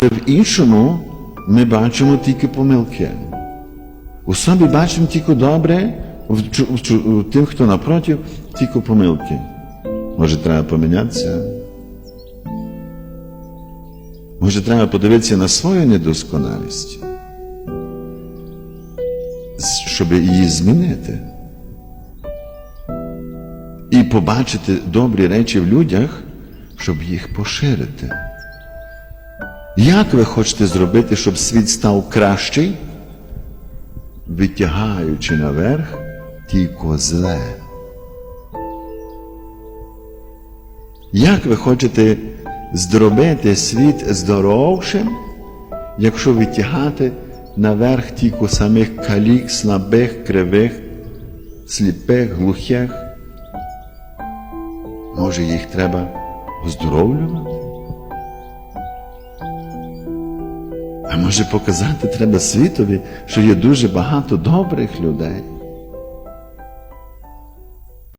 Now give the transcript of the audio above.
Але в іншому ми бачимо тільки помилки. У собі бачимо тільки добре, в, тим, хто напротив, тільки помилки. Може, треба помінятися? Може, треба подивитися на свою недосконалість, щоб її змінити. І побачити добрі речі в людях, щоб їх поширити. Як ви хочете зробити, щоб світ став кращий, витягаючи наверх тільки зле? Як ви хочете зробити світ здоровшим, якщо витягати наверх тільки самих калік, слабих, кривих, сліпих, глухих? Може, їх треба оздоровлювати? Може показати треба світові, що є дуже багато добрих людей.